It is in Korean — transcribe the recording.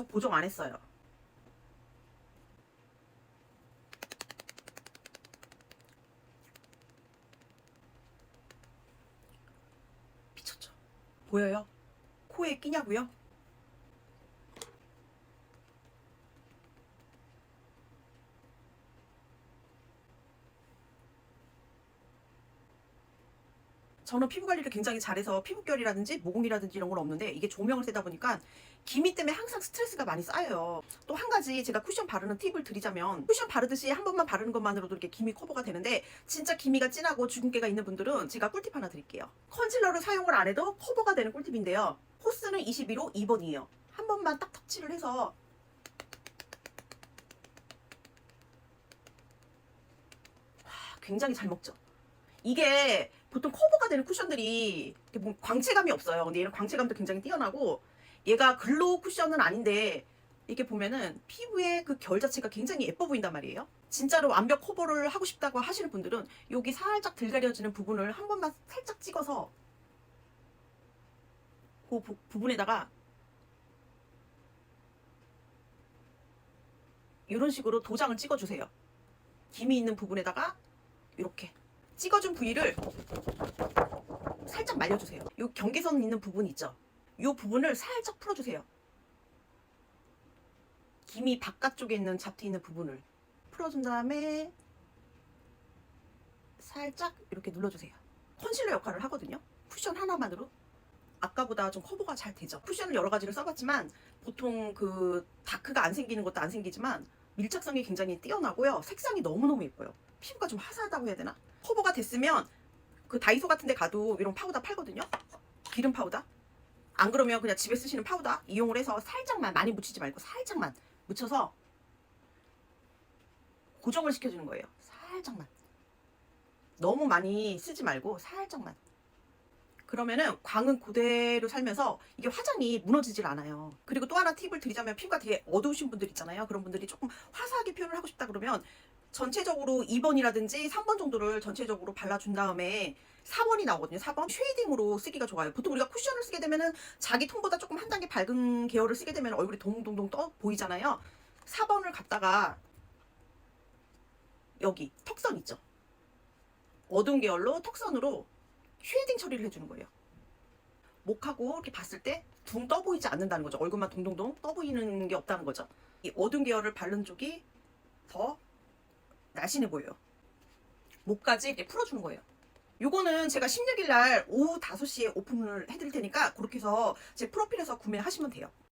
저 보정 안 했어요. 미쳤죠? 보여요? 코에 끼냐고요? 저는 피부 관리를 굉장히 잘해서 피부결이라든지 모공이라든지 이런 건 없는데 이게 조명을 세다 보니까 기미 때문에 항상 스트레스가 많이 쌓여요. 또 한 가지 제가 쿠션 바르는 팁을 드리자면 쿠션 바르듯이 한 번만 바르는 것만으로도 이렇게 기미 커버가 되는데 진짜 기미가 진하고 주근깨가 있는 분들은 제가 꿀팁 하나 드릴게요. 컨실러를 사용을 안 해도 커버가 되는 꿀팁인데요. 호스는 22로 2번이에요. 한 번만 딱 터치를 해서 와, 굉장히 잘 먹죠. 이게 보통 커버가 되는 쿠션들이 뭐 광채감이 없어요. 근데 얘는 광채감도 굉장히 뛰어나고 얘가 글로우 쿠션은 아닌데 이렇게 보면은 피부의 그 결 자체가 굉장히 예뻐 보인단 말이에요. 진짜로 완벽 커버를 하고 싶다고 하시는 분들은 여기 살짝 들가려지는 부분을 한 번만 살짝 찍어서 그 부, 부분에다가 이런 식으로 도장을 찍어주세요. 김이 있는 부분에다가 이렇게 찍어준 부위를 살짝 말려주세요. 이 경계선 있는 부분 있죠? 이 부분을 살짝 풀어주세요. 김이 바깥쪽에 있는 잡티 있는 부분을 풀어준 다음에 살짝 이렇게 눌러주세요. 컨실러 역할을 하거든요. 쿠션 하나만으로. 아까보다 좀 커버가 잘 되죠. 쿠션을 여러 가지를 써봤지만 보통 그 다크가 안 생기는 것도 안 생기지만 밀착성이 굉장히 뛰어나고요. 색상이 너무너무 예뻐요. 피부가 좀 화사하다고 해야 되나? 커버가 됐으면 그 다이소 같은 데 가도 이런 파우더 팔거든요. 기름 파우더. 안 그러면 그냥 집에 쓰시는 파우더 이용을 해서 살짝만 많이 묻히지 말고 살짝만 묻혀서 고정을 시켜주는 거예요. 살짝만. 너무 많이 쓰지 말고 살짝만. 그러면은 광은 그대로 살면서 이게 화장이 무너지질 않아요. 그리고 또 하나 팁을 드리자면 피부가 되게 어두우신 분들 있잖아요. 그런 분들이 조금 화사하게 표현을 하고 싶다 그러면 전체적으로 2번이라든지 3번 정도를 전체적으로 발라준 다음에 4번이 나오거든요. 4번 쉐이딩으로 쓰기가 좋아요. 보통 우리가 쿠션을 쓰게 되면은 자기 톤보다 조금 한 단계 밝은 계열을 쓰게 되면 얼굴이 동동동 떠 보이잖아요. 4번을 갖다가 여기 턱선 있죠. 어두운 계열로 턱선으로 쉐이딩 처리를 해주는 거예요. 목하고 이렇게 봤을 때 둥 떠 보이지 않는다는 거죠. 얼굴만 동동동 떠 보이는 게 없다는 거죠. 이 어두운 계열을 바른 쪽이 더 날씬해 보여요. 목까지 이렇게 풀어주는 거예요. 요거는 제가 16일 날 오후 5시에 오픈을 해드릴 테니까 그렇게 해서 제 프로필에서 구매하시면 돼요.